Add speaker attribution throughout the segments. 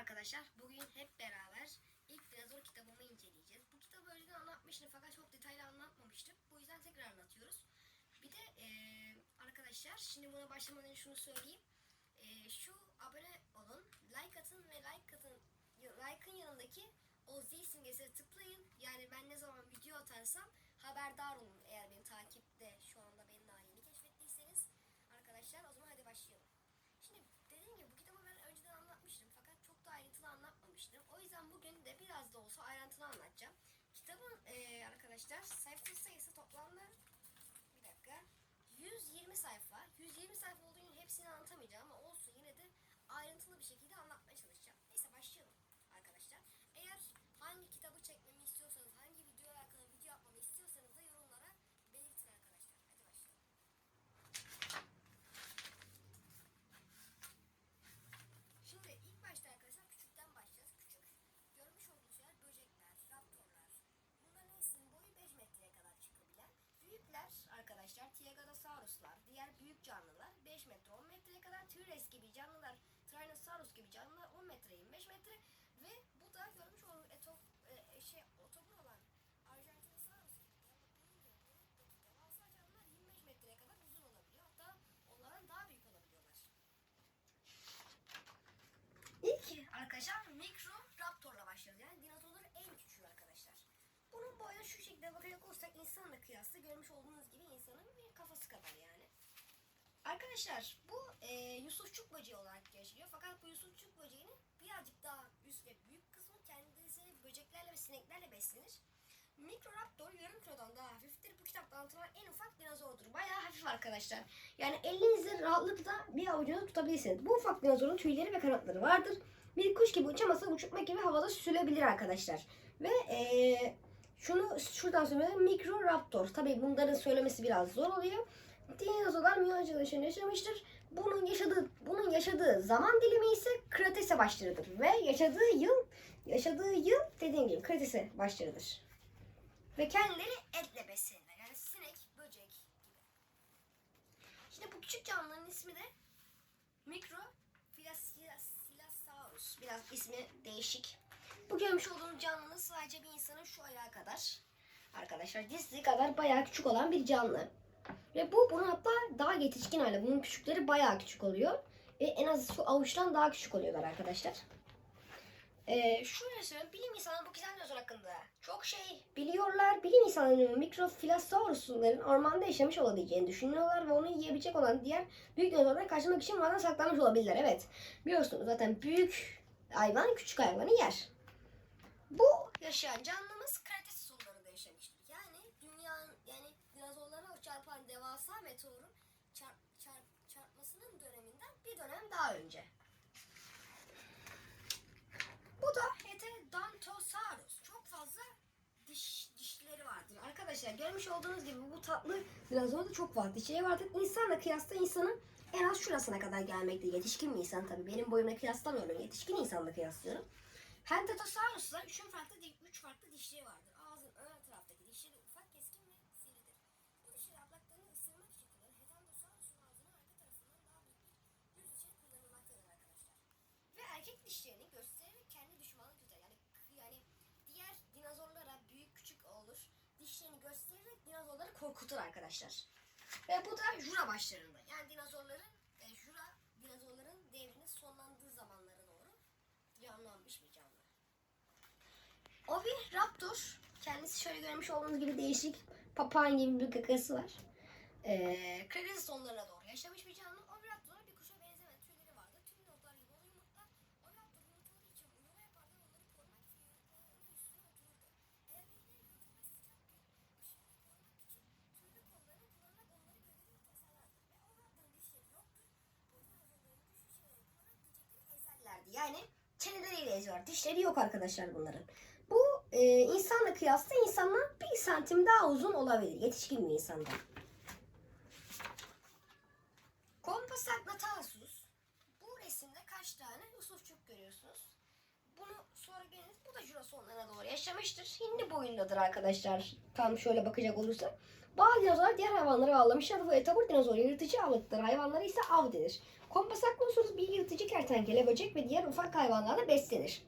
Speaker 1: arkadaşlar. Bugün hep beraber ilk dinozor kitabımı inceleyeceğiz. Bu kitabı önceden anlatmıştım fakat çok detaylı anlatmamıştım. Bu yüzden tekrar anlatıyoruz. Bir de eee, arkadaşlar şimdi buna başlamadan önce şunu söyleyeyim. Eee, şu abone olun, like atın ve like atın. Like'ın yanındaki o zil simgesine tıklayın. Yani ben ne zaman video atarsam haberdar olun eğer beni takipte şu anda beni daha yeni keşfettiyseniz. Arkadaşlar o zaman hadi başlayalım. Şimdi dediğim gibi bu kitabı ben önceden anlatmıştım fakat çok da ayrıntılı anlatmamıştım. O yüzden bugün de biraz da olsa ayrıntılı anlatacağım. Kitabın eee, arkadaşlar sayfa sayısı toplamda bir dakika 120 sayfa. 120 sayfa olduğu için hepsini anlatamayacağım ama olsun yine de ayrıntılı bir şekilde anlatmaya çalışacağım. Neyse başlayalım arkadaşlar. Eğer hangi kitabı çekmemi istiyorsanız, hangi video alakalı video yapmamı istiyorsanız da yorumlara belirtin arkadaşlar. Hadi başlayalım. Şimdi ilk başta arkadaşlar küçükten başlayacağız. Küçük görmüş olduğunuz şeyler böcekler, raptorlar. Bunların hepsinin boyu 5 metreye kadar çıkabilen. Büyükler arkadaşlar Tyrannosauruslar, diğer büyük canlılar 5 metre 10 metreye kadar. T-Rex gibi canlılar, Tyrannosaurus gibi canlılar 10 metre 25 metre. Ve bu da görmüş olduğunuz etop, e, şey, otobur olan Argentinosaurus gibi yani boyunca boyutaki devasa canlılar 25 metreye kadar uzun olabiliyor. Hatta onlardan daha büyük olabiliyorlar. İlk arkadaşlar mikro raptorla başlıyoruz. Yani dinozorların en küçüğü arkadaşlar. Bunun boyu şu şekilde bakacak olursak insanla kıyasla görmüş olduğunuz gibi insanın bir kafası kadar yani. Arkadaşlar bu e, Yusufçuk böceği olarak geçiyor. Fakat bu Yusufçuk böceğinin birazcık daha üst ve büyük kısmı kendisi böceklerle ve sineklerle beslenir. Mikroraptor yarım kilodan daha hafiftir. Bu kitapta anlatılan en ufak dinozordur. Bayağı hafif arkadaşlar. Yani elinizle rahatlıkla bir avucunuzu tutabilirsiniz. Bu ufak dinozorun tüyleri ve kanatları vardır. Bir kuş gibi uçamasa uçurtmak gibi havada süzülebilir arkadaşlar. Ve eee, şunu şuradan söyleyeyim. Mikroraptor. Tabii bunların söylemesi biraz zor oluyor. Dinozorlar milyonlarca yıl yaşamıştır. Bunun yaşadığı bunun yaşadığı zaman dilimi ise Kretase başlarıdır ve yaşadığı yıl yaşadığı yıl dediğim gibi Kretase başlarıdır. Ve kendileri etle beslenirler. Yani sinek, böcek gibi. Şimdi bu küçük canlıların ismi de Mikro. Biraz ismi değişik. Bu görmüş olduğunuz canlının sadece bir insanın şu ayağı kadar. Arkadaşlar dizli kadar bayağı küçük olan bir canlı. Ve bu bunun hatta daha yetişkin hali. Bunun küçükleri bayağı küçük oluyor. Ve en az şu avuçtan daha küçük oluyorlar arkadaşlar. Ee, şöyle söyleyeyim, bilim insanları bu güzel dinozor hakkında çok şey biliyorlar. Bilim insanları mikrofilasaurusların ormanda yaşamış olabileceğini düşünüyorlar ve onu yiyebilecek olan diğer büyük dinozorlara karşılamak için orada saklanmış olabilirler. Evet, biliyorsunuz zaten büyük hayvan küçük hayvanı yer. Bu yaşayan canlımız kalitesiz sularında yaşamıştır. Yani dünyanın yani dinozorlara çarpan devasa meteorun çarp, çarp, çarpmasının döneminden bir dönem daha önce. Bu da Heterodontosaurus. Çok fazla diş dişleri vardır. Arkadaşlar görmüş olduğunuz gibi bu tatlı dinozorda çok fazla dişleri vardır. İnsanla kıyasla insanın en az şurasına kadar gelmekte. Yetişkin bir insan tabii. Benim boyumla kıyaslamıyorum. Yetişkin insanla kıyaslıyorum. Hentotosaurus'ta üç farklı üç farklı dişleri vardır. Ağzın ön taraftaki dişleri ufak, keskin ve sivridir. Bu dişleri yapraklarını ısırmak için kullanılır. Hetentosaurus'un ağzının arka tarafından daha büyük bir yüz için kullanılmaktadır arkadaşlar. Ve erkek dişlerini göstererek kendi düşmanını tutar. Yani yani diğer dinozorlara büyük küçük olur. Dişlerini göstererek dinozorları korkutur arkadaşlar. Ve bu da jura başlarında. Yani dinozorların e, jura dinozorların devrinin sonlandığı zamanlara doğru canlanmış bir canlı. Oviraptor kendisi şöyle görmüş olduğunuz gibi değişik papağan gibi bir kakası var. Ee, Kretase sonlarına doğru yaşamış bir canlı. Oviraptor'a bir kuşa benzemeyen tüyleri vardı. Tüm notlar gibi oluyor yumurtlar. Oviraptor yumurtaları için yuva yapardı. Onları korumak için yumurtalarının üstüne otururdu. Eğer birileri yumurtaları sıcak bir ışıkla korumak için tüylü kollarını kullanarak onları gölgede tasarlardı. Ve Oviraptor'un dişleri yoktur. Bu dinozorların güçlü şeyleri kullanarak yiyecekleri ezerlerdi. Yani çeneleriyle eziyor. Dişleri yok arkadaşlar bunların. Bu e, insanla kıyasla insandan bir santim daha uzun olabilir. Yetişkin bir insandan. Compsognathus. Bu resimde kaç tane Yusufçuk görüyorsunuz. Bunu sonra. Bu da Jura sonlarına doğru yaşamıştır. Hindi boyundadır arkadaşlar. Tam şöyle bakacak olursak. Bazı dinozorlar diğer hayvanları avlamışlar. Bu etobur dinozor yırtıcı avladıkları hayvanları ise av denir. Kompasaklosaurus bir yırtıcı kertenkele, böcek ve diğer ufak hayvanlarla beslenir.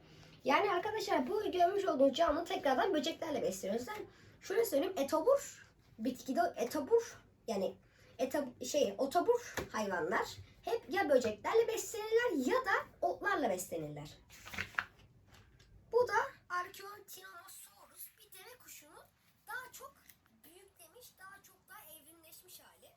Speaker 1: Yani arkadaşlar bu görmüş olduğunuz canlı tekrardan böceklerle besleniyor. O yüzden şöyle söyleyeyim etobur bitkide etobur yani etab şey otobur hayvanlar hep ya böceklerle beslenirler ya da otlarla beslenirler. Bu da Archaeotinosaurus bir deve kuşunun daha çok büyüklemiş, daha çok daha evrimleşmiş hali.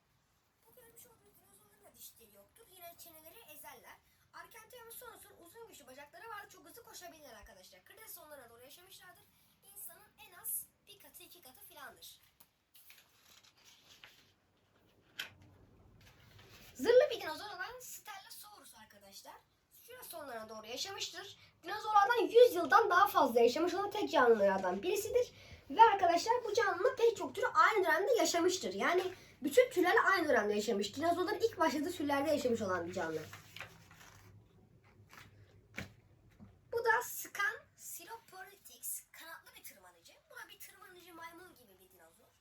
Speaker 1: Bu görmüş olduğunuz dinozorların da dişleri yoktur. Yine çeneleri ezerler. Archaeotinosaurus'un uzun güçlü bacakları var. Çok hızlı koşabilirler arkadaşlar. Kırda sonlara doğru yaşamışlardır. İnsanın en az bir katı iki katı filandır. Zırhlı bir dinozor olan Stellosaurus arkadaşlar. Şura sonlarına doğru yaşamıştır. Dinozorlardan 100 yıldan daha fazla yaşamış olan tek canlılardan birisidir. Ve arkadaşlar bu canlının pek çok türü aynı dönemde yaşamıştır. Yani bütün türlerle aynı dönemde yaşamış. Dinozorların ilk başladığı türlerde yaşamış olan bir canlı. Bu da Scan Siroporitix kanatlı bir tırmanıcı. Bu da bir tırmanıcı maymun gibi bir dinozor.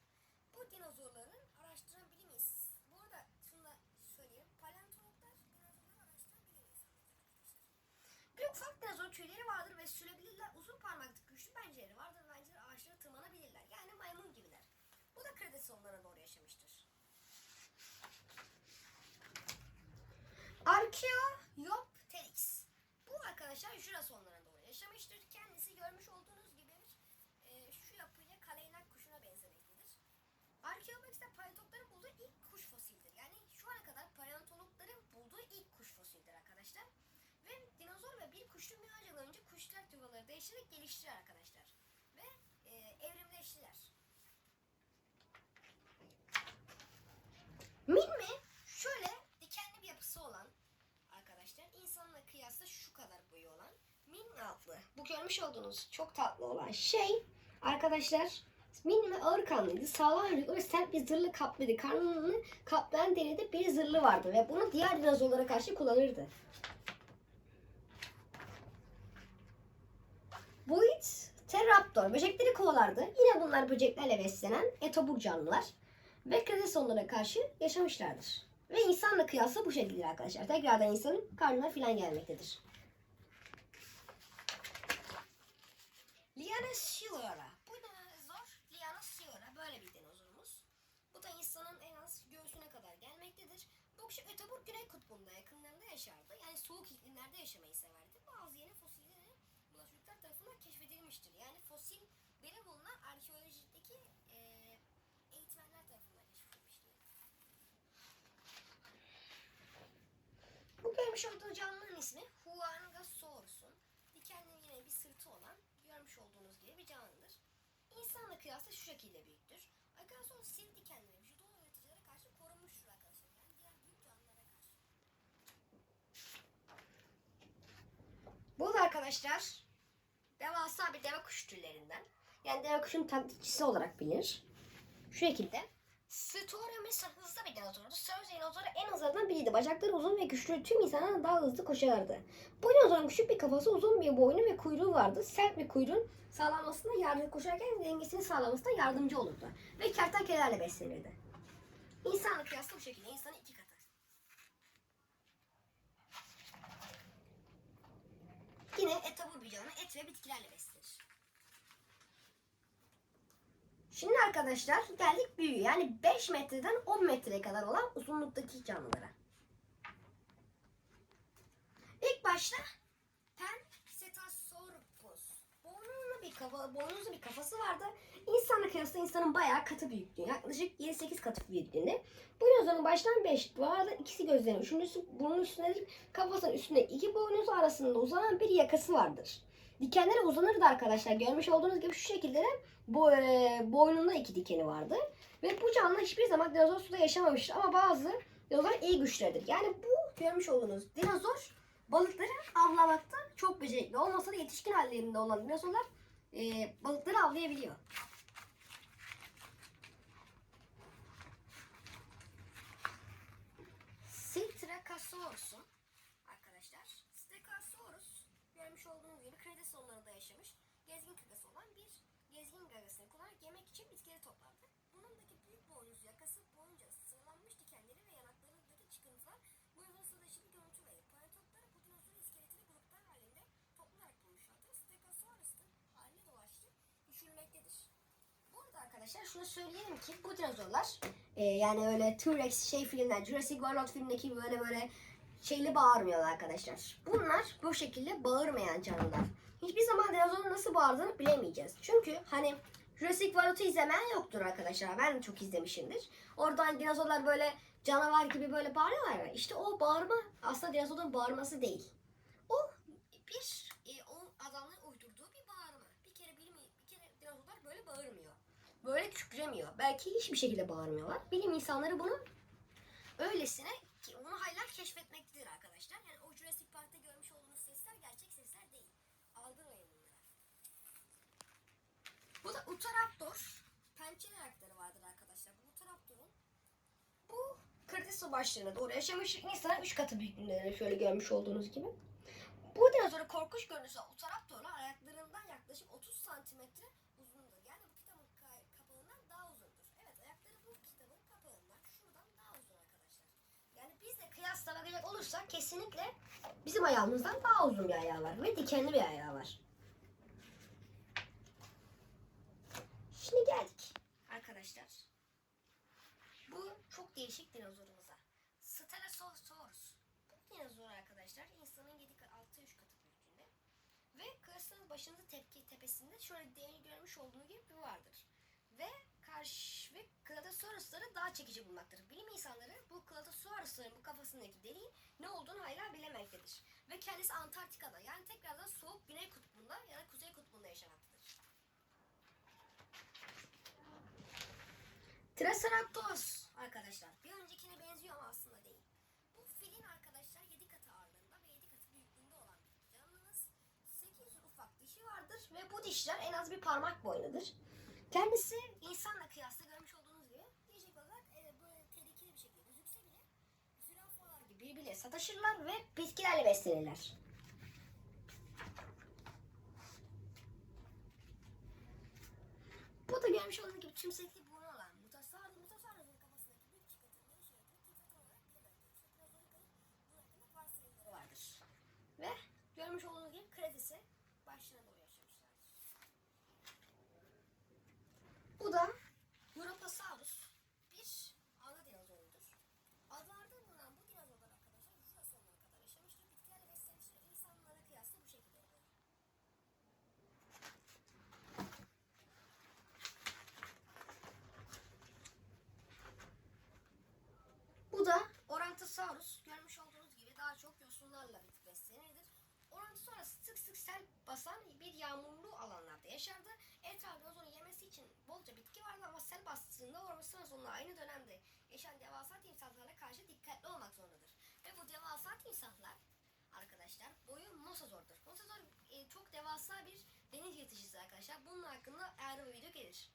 Speaker 1: Bu dinozorların araştıran bilimiz. Bu arada şunu da söyleyeyim. Paleontologlar dinozorları araştıran bilim insanlarıdır ufak dinozor tüyleri vardır ve sürebilirler. Uzun parmaklı güçlü pencereleri vardır ve ayrıca ağaçlara tırmanabilirler. Yani maymun gibiler. Bu da kredisi onlara doğru yaşamıştır. Archaeopteryx. Bu arkadaşlar Jura 3-4 yıl önce kuşlar yuvaları değişerek gelişti arkadaşlar. Ve e, evrimleştiler. Mimmi şöyle dikenli bir yapısı olan arkadaşlar insanla kıyasla şu kadar boyu olan Minmi adlı bu görmüş olduğunuz çok tatlı olan şey arkadaşlar Minmi ağır kanlıydı, sağlam yürekli ve sert bir zırhlı kaplıydı. Karnını kaplayan deride bir zırhlı vardı ve bunu diğer dinozorlara karşı kullanırdı. Terraptor böcekleri kovalardı. Yine bunlar böceklerle beslenen etobur canlılar ve kredesonlara karşı yaşamışlardır. Ve insanla kıyasla bu şekilde arkadaşlar. Tekrardan insanın karnına filan gelmektedir. Liana Silora. Bu dinozor Liana Silora. Böyle bir dinozorumuz. Bu da insanın en az göğsüne kadar gelmektedir. Bu kişi Ötebur Güney Kutbu'nda yakınlarında yaşardı. Yani soğuk iklimlerde yaşamayı severdi. Bazı yeni fosilleri bulaşıklar tarafından keşfedilmiştir. Yani fosil benim bulunan arkeolojideki eee eğitmenler tarafından keşfedilmiştir. Bu görmüş olduğu canlının ismi Huangasaurus'un dikenli yine bir sırtı olan görmüş olduğunuz gibi bir canlıdır. İnsanla kıyasla şu şekilde büyüktür. Arkadaşlar sil dikenli vücudu yaratıcılara karşı korunmuştur arkadaşlar. Yani diğer büyük canlılara karşı. Bu da arkadaşlar devasa bir deve kuş türlerinden. Yani deve kuşun taklitçisi olarak bilinir. Şu şekilde. Storemis hızlı bir dinozordu. Söz dinozoru en hızlarından biriydi. Bacakları uzun ve güçlü tüm insanlar daha hızlı koşardı. Bu dinozorun küçük bir kafası, uzun bir boynu ve kuyruğu vardı. Sert bir kuyruğun sağlanmasında yardım koşarken dengesini sağlamasına yardımcı olurdu. Ve kertenkelelerle beslenirdi. İnsanla kıyasla bu şekilde. İnsanın iki katı. Yine etabur bir ve bitkilerle beslenir. Şimdi arkadaşlar geldik büyüğü yani 5 metreden 10 metreye kadar olan uzunluktaki canlılara. İlk başta bir kafa, boynuzlu bir kafası vardı. İnsanla kıyasla insanın bayağı katı büyüklüğü. Yaklaşık 7-8 katı büyüklüğünde. Bu dinozorun baştan 5. Bu arada ikisi gözlerinin, üçüncüsü burnun üstündedir. Kafasının üstünde iki boynuzu arasında uzanan bir yakası vardır. Dikenleri uzanırdı arkadaşlar. Görmüş olduğunuz gibi şu şekilde de e, boynunda iki dikeni vardı. Ve bu canlı hiçbir zaman dinozor suda yaşamamıştır. Ama bazı dinozor iyi güçlüdür. Yani bu görmüş olduğunuz dinozor balıkları avlamakta çok becerikli. Olmasa da yetişkin hallerinde olan dinozorlar e, balıkları avlayabiliyor. Strekasaurus'un görmüş olduğunuz gibi kredi sorunları da yaşamış. Gezgin kakası olan bir gezgin gagasını kullanarak yemek için bitkileri toplardı. Burnundaki büyük boynuz yakası boyunca sığlanmış dikenleri ve yanaklarındaki çıkıntılar bu yüzden sıradışı bir görüntü verir. Paratopları bu dinozor iskeletini gruplar halinde toplayarak bulmuşlardır. Stegosaurus'un haline dolaştı düşürmektedir. Burada arkadaşlar şunu söyleyelim ki bu dinozorlar e, yani öyle T-Rex şey filmler, Jurassic World filmdeki böyle böyle şeyli bağırmıyorlar arkadaşlar. Bunlar bu şekilde bağırmayan canlılar. Hiçbir zaman dinozorun nasıl bağırdığını bilemeyeceğiz. Çünkü hani Jurassic World'u izlemeyen yoktur arkadaşlar. Ben de çok izlemişimdir. Oradan dinozorlar böyle canavar gibi böyle bağırıyorlar ya. İşte o bağırma aslında dinozorun bağırması değil. O bir e, o adamların uydurduğu bir bağırma. Bir kere bilim bir kere dinozorlar böyle bağırmıyor. Böyle kükremiyor. Belki hiçbir şekilde bağırmıyorlar. Bilim insanları bunu öylesine ki onu hala keşfetmektedir arkadaşlar. Yani o Jurassic Park'ta görmüş olduğunuz sesler gerçek sesler değil. Aldırmayın bunları. Bu da Utaraptor. Pençeli ayakları vardır arkadaşlar. Bu Utaraptor'un bu Kırtısı başlarına doğru yaşamış insanın 3 katı büyüklüğünde şöyle görmüş olduğunuz gibi. Bu dinozorun korkunç görünüşü Utaraptor'la ayaklarından yaklaşık 30 santimetre uzundur. Yani bu kitabın ka- kapağından daha uzundur. Evet ayakları bu kitabın kapağından şuradan daha uzun arkadaşlar. Yani bizle kıyasla bakacak olursak kesinlikle bizim ayağımızdan daha uzun bir ayağı var ve dikenli bir ayağı var. Şimdi geldik arkadaşlar. Bu çok değişik dinozorumuza. Stegosaurus. Bu dinozor arkadaşlar insanın 7 kat 6 3 katı büyüklüğünde. Ve kıyasının başında tepki tepesinde şöyle değeri görmüş olduğunuz gibi bir vardır. Ve karşı ve Cladosaurus'ları daha çekici bulmaktadır. Bilim insanları bu Cladosaurus'ların bu kafasındaki deliğin ne olduğunu hala bilemektedir. Ve kendisi Antarktika'da yani tekrardan soğuk güney kutbunda ya da kuzey kutbunda yaşamaktadır. Triceratops arkadaşlar. Bir öncekine benziyor ama aslında değil. Bu filin arkadaşlar 7 katı ağırlığında ve 7 katı büyüklüğünde olan bir canlımız. 8 ufak dişi vardır ve bu dişler en az bir parmak boyundadır. Kendisi insanla kıyasla görmüş olduğunuz gibi diyecek olarak e, böyle tehlikeli bir şekilde gözükse bile zürafalar gibi birbirine sataşırlar ve bitkilerle beslenirler. Bu da görmüş olduğunuz gibi tümsekli burnu olan Mutasaurus, Mutasaurus'un kafasındaki büyük çıkıntının ne işe yaradığını kimse tam olarak bilemektedir. İşte Pterozoika'nın bunun hakkında varsayımları vardır. Ve görmüş olduğunuz gibi kredisi başına doğru yaşamışlardır. Bu da Europasaurus bir ana dinozorudur. Adlarda bulunan bu dinozorlar arkadaşlar Jura sonuna kadar yaşamıştır. Bitkilerle beslenmiştir. İnsanlara kıyasla bu şekilde oluyor. Bu da Orantosaurus. Görmüş olduğunuz gibi daha çok yosunlarla beslenirdir. Orantosaurus sık sık sel basan bir yağmurlu alanlarda yaşardı. Etrafında onu yemesi için bolca bitki vardı ama sel bastığında Orantosaurus onunla aynı dönemde yaşayan devasa timsahlara karşı dikkatli olmak zorundadır. Ve bu devasa timsahlar arkadaşlar boyu mosasaurdur. Mosasaur e, çok devasa bir deniz yırtıcısı arkadaşlar. Bunun hakkında ayrı bir video gelir.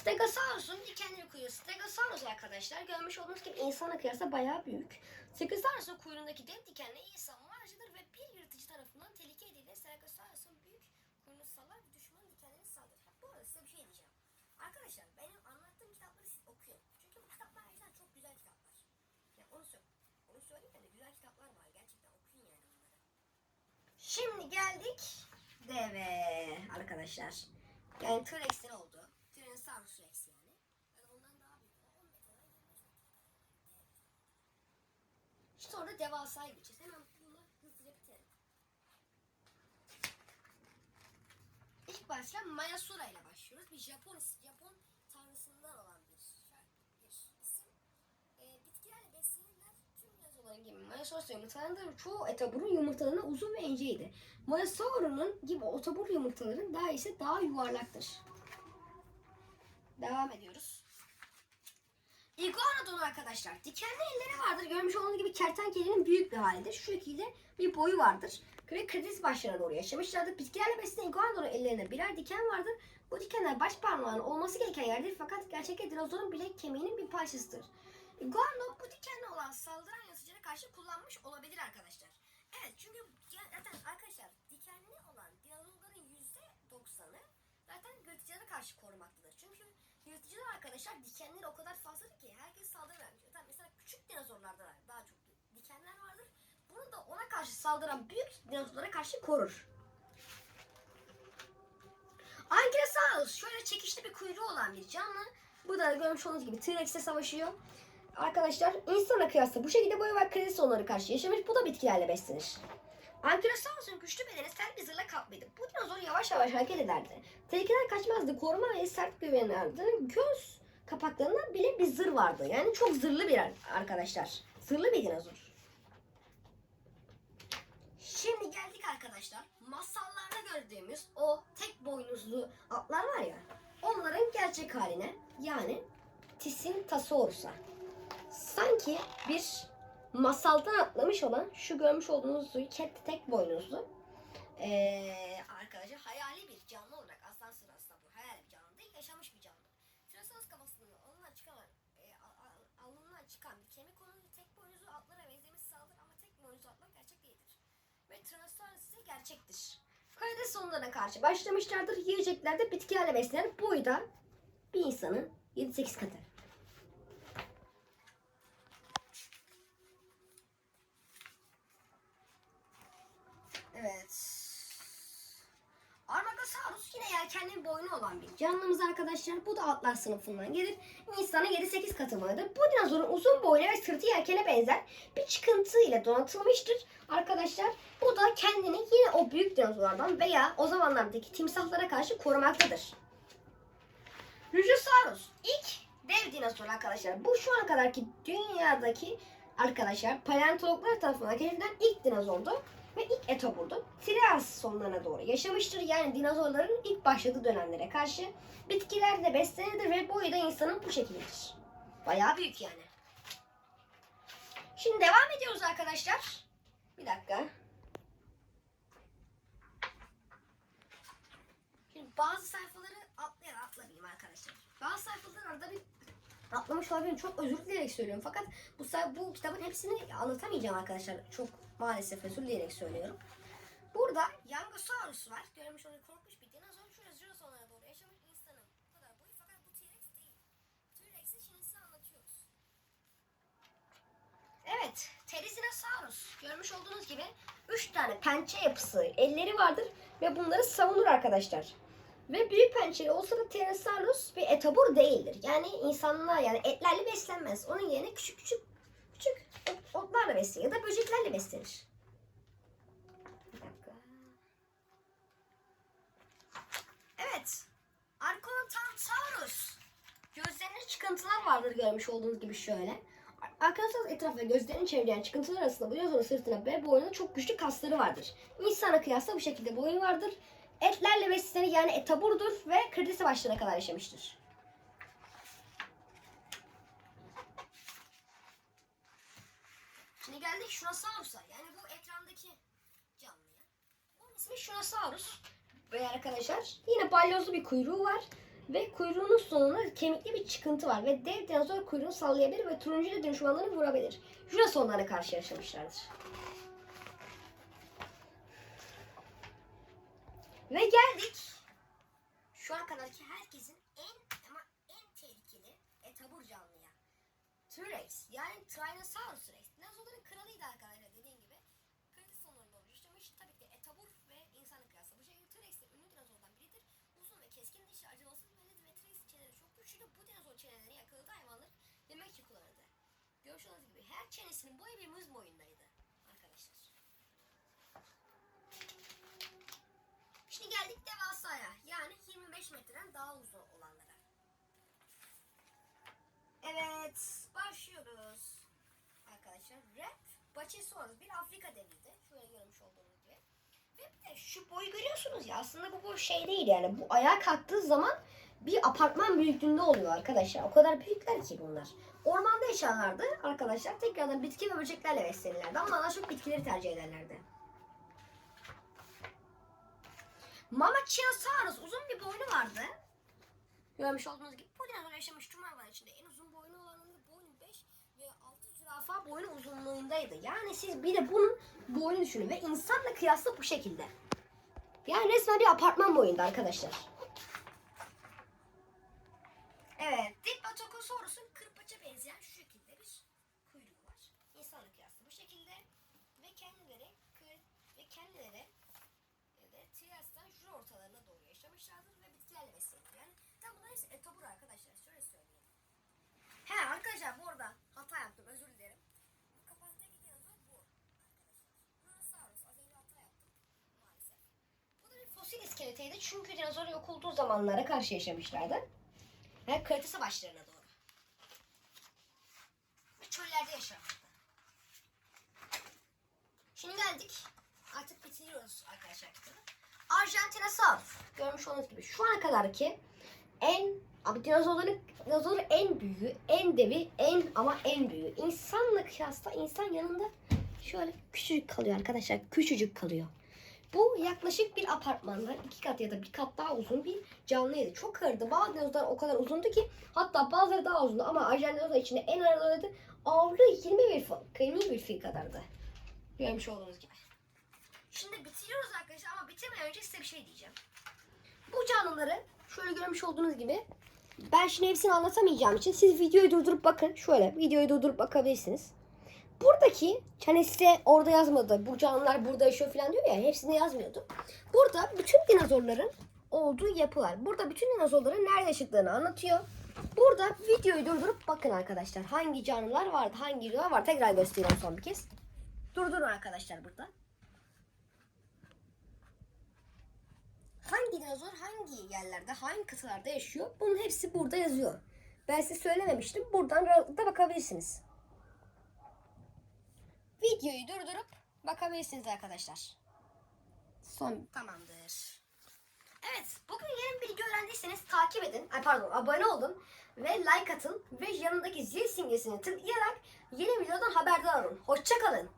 Speaker 1: Stegosaurus'un dikenleri kuyruğu. Stegosaurus arkadaşlar görmüş olduğunuz gibi insana kıyasla bayağı büyük. Stegosaurus'un kuyruğundaki dev dikenli iyi savunma aracıdır ve bir yırtıcı tarafından tehlike edildiğinde Stegosaurus'un büyük kuyruğunu sallar ve düşmanın dikenlerini saldırır. Ha, Bu arada size bir şey diyeceğim. Arkadaşlar benim anlattığım kitapları siz okuyun. Çünkü bu kitaplar gerçekten çok güzel kitaplar. Ya onu, sö onu söyleyeyim de güzel kitaplar var. Gerçekten okuyun yani onları. Şimdi geldik deve arkadaşlar. Yani T-Rex'in olduğu. Tyrannosaurus Rex yani. Yani ondan daha büyük. olan 10 metreden 25 metre kadar olan bir dev. İşte orada devasaya geçeceğiz. Hemen bunu hızlıca bitirelim. İlk başta Mayasura ile başlıyoruz. Bir Japon, Japon tanrısından olan bir, bir isim. Ee, bitkilerle beslenirler. Tüm dinozorların gibi Mayasaurus yumurtalarının çoğu etaburun yumurtalarına uzun ve inceydi. Mayasaurus'un gibi otobur yumurtaların daha ise daha yuvarlaktır. Devam ediyoruz. Iguanodon arkadaşlar. Dikenli elleri vardır. Görmüş olduğunuz gibi kertenkelenin büyük bir halidir. Şu şekilde bir boyu vardır. Ve kriz başlarına doğru yaşamışlardır. Bitkilerle beslenen iguanodonun ellerinde birer diken vardır. Bu dikenler baş parmağının olması gereken yerdir. Fakat gerçekte dinozorun bilek kemiğinin bir parçasıdır. Iguanodon bu dikenli olan saldıran yaratıcılara karşı kullanmış olabilir arkadaşlar. Evet çünkü zaten arkadaşlar dikenli olan dinozorların yüzde doksanı zaten yırtıcılara karşı korumaktadır. Yırtıcılar arkadaşlar dikenleri o kadar fazladır ki herkes saldırı vermiyor. Tamam, mesela küçük dinozorlarda daha çok dikenler vardır. Bunu da ona karşı saldıran büyük dinozorlara karşı korur. Ankylosaurus şöyle çekişli bir kuyruğu olan bir canlı. Bu da görmüş olduğunuz gibi T-Rex'le savaşıyor. Arkadaşlar insana kıyasla bu şekilde boya ve kredisi onları karşı yaşamış. Bu da bitkilerle beslenir. Ankylosaurus'un güçlü bedeni sert bir zırhla kaplıydı. Bu dinozor yavaş yavaş hareket ederdi. Tehlikeden kaçmazdı. Koruma ve sert güvenlerdi. Göz kapaklarında bile bir zırh vardı. Yani çok zırhlı bir ar- arkadaşlar. Zırhlı bir dinozor. Şimdi geldik arkadaşlar. Masallarda gördüğümüz o tek boynuzlu atlar var ya. Onların gerçek haline yani Tisintasaurus'a. Sanki bir masaldan atlamış olan şu görmüş olduğunuz tek, tek boynuzlu ee, arkadaşlar hayali bir canlı olarak aslan sırasında bu hayali bir canlı değil yaşamış bir canlı. Tyrannosaurus kafasında alnından çıkan e, alnından çıkan bir kemik olan tek boynuzlu atlara benzemesi sağlar ama tek boynuzlu atlar gerçek değildir. Ve Tyrannosaurus ise gerçektir. Karides onlara karşı başlamışlardır. Yiyeceklerde bitkilerle beslenen boyu da bir insanın 7-8 katı. Evet. Armagosaurus yine yelkenli bir canlımız arkadaşlar. Bu da atlar sınıfından gelir. İnsana 7-8 katı vardır. Bu dinozorun uzun boylu ve sırtı yelkene benzer bir çıkıntı ile donatılmıştır. Arkadaşlar bu da kendini yine o büyük dinozorlardan veya o zamanlardaki timsahlara karşı korumaktadır. Rujusaurus ilk dev dinozor arkadaşlar. Bu şu ana kadarki dünyadaki arkadaşlar paleontologlar tarafından keşfedilen ilk dinozordu ve ilk etoburdu. Trias sonlarına doğru yaşamıştır. Yani dinozorların ilk başladığı dönemlere karşı bitkilerde beslenirdi ve boyu da insanın bu şekildedir. Bayağı büyük yani. Şimdi devam ediyoruz arkadaşlar. Bir dakika. Şimdi bazı sayfaları atlayarak atlamayayım arkadaşlar. Bazı sayfaların arada bir atlamış olabilirim. Çok özür dileyerek söylüyorum. Fakat bu, bu kitabın hepsini anlatamayacağım arkadaşlar. Çok maalesef özür dileyerek söylüyorum. Burada Yangosaurus var. Görmüş olduğunuz korkmuş bir dinozor. Şurası onlara doğru yaşamış insanın. Bu kadar boyu fakat bu T-Rex değil. T-Rex'i şimdi size anlatıyoruz. Evet, Therizinosaurus. Görmüş olduğunuz gibi 3 tane pençe yapısı, elleri vardır ve bunları savunur arkadaşlar. Ve büyük pençeli olsa da Tyrannosaurus bir etobur değildir. Yani insanlar yani etlerle beslenmez. Onun yerine küçük küçük ot- otlarla beslenir ya da böceklerle beslenir. Evet. Arkontantaurus. Gözlerinde çıkıntılar vardır görmüş olduğunuz gibi şöyle. Arkadaşlar etrafında gözlerini çevreyen çıkıntılar arasında bu dinozorun sırtına ve boynuna çok güçlü kasları vardır. İnsana kıyasla bu şekilde boyu vardır. Etlerle beslenir yani etaburdur ve kredisi başlarına kadar yaşamıştır. Şimdi geldik Şunasaurus'a. Yani bu ekrandaki canlıya. Bunun ismi Şunasaurus. Ve arkadaşlar yine balyozlu bir kuyruğu var. Ve kuyruğunun sonunda kemikli bir çıkıntı var. Ve dev dinozor kuyruğunu sallayabilir ve turuncuyla düşmanlarını vurabilir. Jurasonlarla karşı yaşamışlardır. Ve geldik. Şu an kadarki herkesin en ama en tehlikeli etabur canlıya. T-Rex yani Tyrannosaurus Rex. Dinozorların kralıydı arkadaşlar dediğim gibi. Kredi sonlarında oluşturmuş. Tabii ki etabur ve insanı kıyasla. Bu şekilde T-Rex de ünlü dinozordan biridir. Uzun ve keskin dişli acımasız meledi ve T-Rex çeneleri çok güçlü. Bu dinozor çeneleri yakaladığı hayvanları yemek için kullanırdı. Görmüş olduğunuz gibi her çenesinin boyu bir muz boyundaydı arkadaşlar. Şimdi geldik devasaya. Yani 25 metreden daha uzun olanlara. Evet, başlıyoruz. Arkadaşlar, Rap Brachiosaurus bir Afrika deviydi. Şöyle görmüş olduğunuz gibi. Ve bir de şu boyu görüyorsunuz ya aslında bu boy şey değil yani. Bu ayağa kalktığı zaman bir apartman büyüklüğünde oluyor arkadaşlar. O kadar büyükler ki bunlar. Ormanda yaşarlardı arkadaşlar. Tekrardan bitki ve böceklerle beslenirlerdi ama daha çok bitkileri tercih ederlerdi. Mammachiasaurus uzun bir boynu vardı. Görmüş olduğunuz gibi bu dinozor yaşamış tüm hayvan içinde en uzun boynu olanın da boynu 5 ve 6 zürafa boynu uzunluğundaydı. Yani siz bir de bunun boyunu düşünün ve insanla kıyasla bu şekilde. Yani resmen bir apartman boyunda arkadaşlar. Evet, Dilophosaurus'un kırpaça benzeyen şu şekilde bir kuyruğu var. İnsanla kıyasla bu şekilde ve kendileri ve kendileri ve Trias'tan jüri ortalarına doğru yaşamışlardır ve bitkiler şekerli besleniyor. Yani tam bunlar hepsi etobur arkadaşlar. Şöyle söyleyeyim. He arkadaşlar bu arada hata yaptım özür dilerim. Bu kapaktaki dinozor bu arkadaşlar. Brontosaurus az önce hata yaptım maalesef. Bu da bir fosil iskeletiydi çünkü dinozor yok olduğu zamanlara karşı yaşamışlardı. Yani kalitesi başlarına doğru. Ve çöllerde yaşarlardı. Şimdi geldik. Artık bitiriyoruz arkadaşlar kitabı. Argentinosaurus. Görmüş olduğunuz gibi şu ana kadarki en abi dinozorların dinozorun en büyüğü, en devi, en ama en büyüğü. İnsanla kıyasla insan yanında şöyle küçücük kalıyor arkadaşlar. Küçücük kalıyor. Bu yaklaşık bir apartmanda iki kat ya da bir kat daha uzun bir canlıydı. Çok ağırdı. Bazı dinozorlar o kadar uzundu ki hatta bazıları daha uzundu ama Arjantinozor içinde en ağırlıydı. Ağırlığı 20 bir, fil- 20 bir fil kadardı. Görmüş olduğunuz gibi. Şimdi bitiriyoruz arkadaşlar ama bitirmeden önce size bir şey diyeceğim. Bu canlıları şöyle görmüş olduğunuz gibi ben şimdi hepsini anlatamayacağım için siz videoyu durdurup bakın. Şöyle videoyu durdurup bakabilirsiniz. Buradaki hani size orada yazmadı. Bu canlılar burada yaşıyor falan diyor ya. Hepsinde yazmıyordu. Burada bütün dinozorların olduğu yapılar. Burada bütün dinozorların nerede yaşadığını anlatıyor. Burada videoyu durdurup bakın arkadaşlar. Hangi canlılar vardı, hangi videolar var. Tekrar göstereyim son bir kez. Durdurun arkadaşlar burada. Hangi dinozor hangi yerlerde, hangi kıtalarda yaşıyor? Bunun hepsi burada yazıyor. Ben size söylememiştim. Buradan rahatlıkla bakabilirsiniz. Videoyu durdurup bakabilirsiniz arkadaşlar. Son tamamdır. Evet, bugün yeni bir bilgi öğrendiyseniz takip edin. Ay pardon, abone olun ve like atın ve yanındaki zil simgesini tıklayarak yeni videodan haberdar olun. Hoşçakalın.